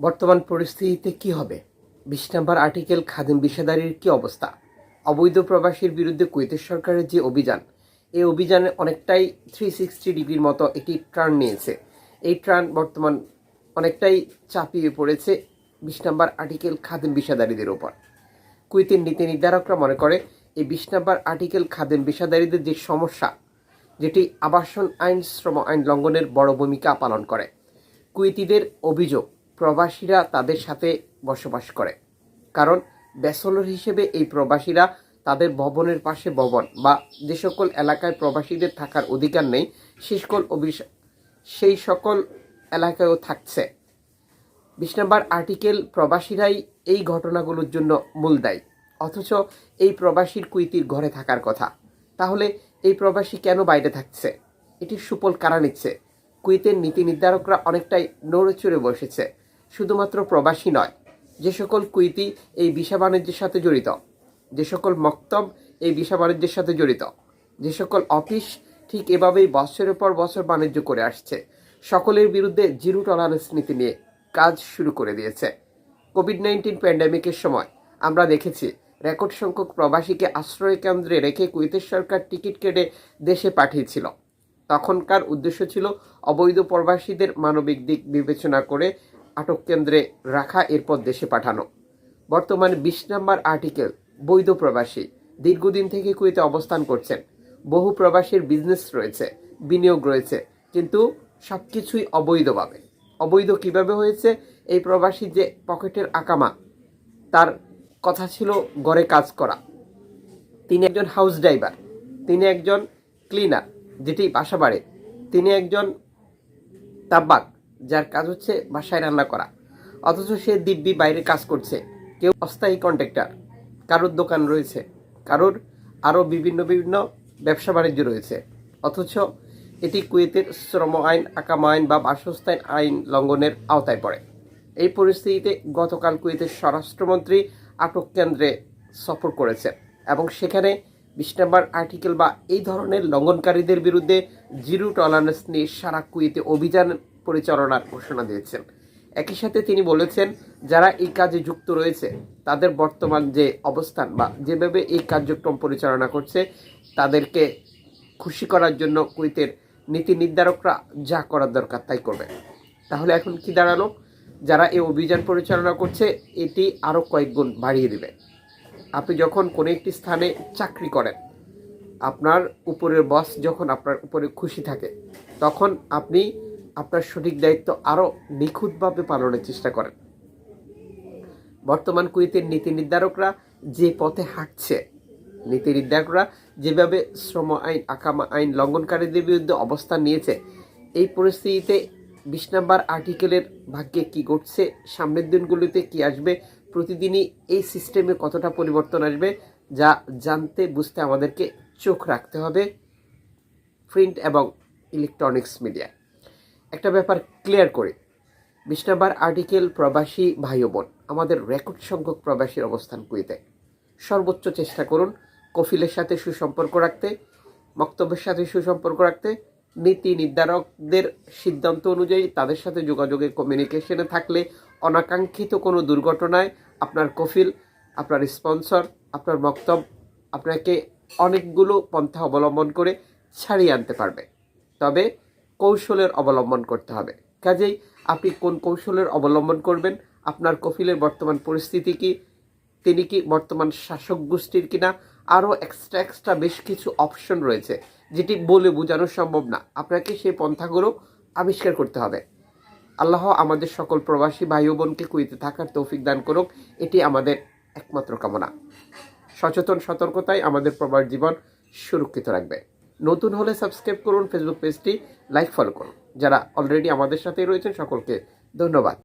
বর্তমান পরিস্থিতিতে কি হবে? বিশ নম্বর আর্টিকেল খাদেম বিষাদারির কি অবস্থা? অবৈধ প্রবাসীর বিরুদ্ধে কুয়েতের সরকারের যে অভিযান, এই অভিযানে অনেকটাই থ্রি সিক্সটি ডিগ্রির মতো একটি টার্ন নিয়েছে। এই টার্ন বর্তমান অনেকটাই চাপিয়ে পড়েছে বিশ নম্বর আর্টিকেল খাদেম বিষাদারীদের ওপর। কুয়েতের নীতি নির্ধারকরা মনে করে, এই বিশ নম্বর আর্টিকেল খাদেম বিষাদারীদের যে সমস্যা, যেটি আবাসন আইন, শ্রম আইন লঙ্ঘনের বড় ভূমিকা পালন করে। কুয়েতিদের অভিযোগ প্রবাসীরা তাদের সাথে বসবাস করে। কারণ ব্যাচলর হিসেবে এই প্রবাসীরা তাদের ভবনের পাশে ভবন বা যে সকল এলাকায় প্রবাসীদের থাকার অধিকার নেই, সে সকল সেই সকল এলাকায়ও থাকছে। বিশ নম্বর আর্টিকেল, প্রবাসীরাই এই ঘটনাগুলোর জন্য মূল দায়ী। অথচ এই প্রবাসীর কুইতির ঘরে থাকার কথা। তাহলে এই প্রবাসী কেন বাইরে থাকছে? এটির সুফল কারা নিচ্ছে? কুইতের নীতি নির্ধারকরা অনেকটাই নড়ে চড়ে বসেছে। শুধুমাত্র প্রবাসী নয়, যে সকল কুইতি এই ভিসা বাণিজ্যের সাথে জড়িত, যে সকল মক্তব এই ভিসা বাণিজ্যের সাথে জড়িত, যে সকল অফিস ঠিক এভাবেই বছরের পর বছর বাণিজ্য করে আসছে, সকলের বিরুদ্ধে জিরো টলারেন্স নীতি নিয়ে কাজ শুরু করে দিয়েছে। কোভিড নাইন্টিন প্যান্ডামিকের সময় আমরা দেখেছি রেকর্ড সংখ্যক প্রবাসীকে আশ্রয় কেন্দ্রে রেখে কুয়েতের সরকার টিকিট কেটে দেশে পাঠিয়েছিল। তখনকার উদ্দেশ্য ছিল অবৈধ প্রবাসীদের মানবিক দিক বিবেচনা করে আটক কেন্দ্রে রাখা, এরপর দেশে পাঠানো। বর্তমানে বিশ নম্বর আর্টিকেল, বৈধ প্রবাসী, দীর্ঘদিন থেকে কুয়েতে অবস্থান করছেন। বহু প্রবাসীর বিজনেস রয়েছে, বিনিয়োগ রয়েছে, কিন্তু সব কিছুই অবৈধভাবে। অবৈধ কীভাবে হয়েছে? এই প্রবাসী যে পকেটের আকামা, তার কথা ছিল গড়ে কাজ করা। তিনি একজন হাউস ড্রাইভার, তিনি একজন ক্লিনার, যেটি বাসা বাড়ে। তিনি একজন তাব্বাক যার কাজ হচ্ছে বাসায় রান্না করা। অথচ সে দিব্যি বাইরে কাজ করছে। কেউ অস্থায়ী কন্ট্রাক্টর। কারোর দোকান রয়েছে। কারোর আরও বিভিন্ন বিভিন্ন ব্যবসা বাণিজ্য রয়েছে। অথচ এটি কুয়েতের শ্রম আইন, আকাম আইন বা বাসস্থান আইন লঙ্ঘনের আওতায় পড়ে। এই পরিস্থিতিতে গতকাল কুয়েতের স্বরাষ্ট্রমন্ত্রী আটক কেন্দ্রে সফর করেছেন এবং সেখানে বিশ নম্বর আর্টিকেল বা এই ধরনের লঙ্ঘনকারীদের বিরুদ্ধে জিরো টলারেন্স নিয়ে সারা কুয়েতে অভিযান পরিচালনার ঘোষণা দিয়েছেন। একই সাথে তিনি বলেছেন, যারা এই কাজে যুক্ত রয়েছে, তাদের বর্তমান যে অবস্থান বা যেভাবে এই কার্যক্রম পরিচালনা করছে, তাদেরকে খুশি করার জন্য কুয়েতের নীতি নির্ধারকরা যা করার দরকার তাই করবে। তাহলে এখন কি দাঁড়াল? যারা এই অভিযান পরিচালনা করছে, এটি আরও কয়েক গুণ বাড়িয়ে দেবে। আপনি যখন কোনো একটি স্থানে চাকরি করেন, আপনার উপরের বস যখন আপনার উপরে খুশি থাকে, তখন আপনি আপনার সঠিক দায়িত্ব আরও নিখুঁতভাবে পালনের চেষ্টা করেন। বর্তমান কুয়েতের নীতি নির্ধারকরা যে পথে হাঁটছে, নীতি নির্ধারকরা যেভাবে শ্রম আইন, আকামা আইন লঙ্ঘনকারীদের বিরুদ্ধে অবস্থান নিয়েছে, এই পরিস্থিতিতে বিশ নম্বর আর্টিকেলের ভাগ্যে কি ঘটছে, সামনের দিনগুলিতে কি আসবে, প্রতিদিনই এই সিস্টেমে কতটা পরিবর্তন আসবে, যা জানতে, বুঝতে আমাদেরকে চোখ রাখতে হবে। প্রিন্ট এবং ইলেকট্রনিক্স মিডিয়া। একটা ব্যাপার ক্লিয়ার করি। বিশ নম্বর আর্টিকেল প্রবাসী ভাই বোন আমাদের রেকর্ড সংখ্যক প্রবাসীর অবস্থান কুইতে। সর্বোচ্চ চেষ্টা করুন কফিলের সাথে সুসম্পর্ক রাখতে, বক্তব্যের সাথে সুসম্পর্ক রাখতে, নীতি নির্ধারকদের সিদ্ধান্ত অনুযায়ী তাদের সাথে যোগাযোগে কমিউনিকেশনে থাকলে অনাকাঙ্ক্ষিত কোনো দুর্ঘটনায় আপনার কফিল, আপনার স্পন্সর আপনার বক্তব্য আপনাকে অনেকগুলো পন্থা অবলম্বন করে ছাড়িয়ে আনতে পারবে। তবে কৌশলের অবলম্বন করতে হবে। কাজেই আপনি কোন কৌশলের অবলম্বন করবেন? আপনার কফিলের বর্তমান পরিস্থিতি কি? তিনি কি বর্তমান শাসক গোষ্ঠীর কিনা? আরও এক্সট্রা এক্সট্রা বেশ কিছু অপশন রয়েছে, যেটি বলে বোঝানো সম্ভব না। আপনাকে সেই পন্থাগুলো আবিষ্কার করতে হবে। আল্লাহ আমাদের সকল প্রবাসী ভাই বোনকে কুইতে থাকার তৌফিক দান করুক। এটি আমাদের একমাত্র কামনা। সচেতন সতর্কতাই আমাদের প্রবাস জীবন সুরক্ষিত রাখবে। নতুন হলে সাবস্ক্রাইব করুন ফেসবুক পেজটি লাইক ফলো করুন। যারা অলরেডি আমাদের সাথেই রয়েছেন, সকলকে ধন্যবাদ।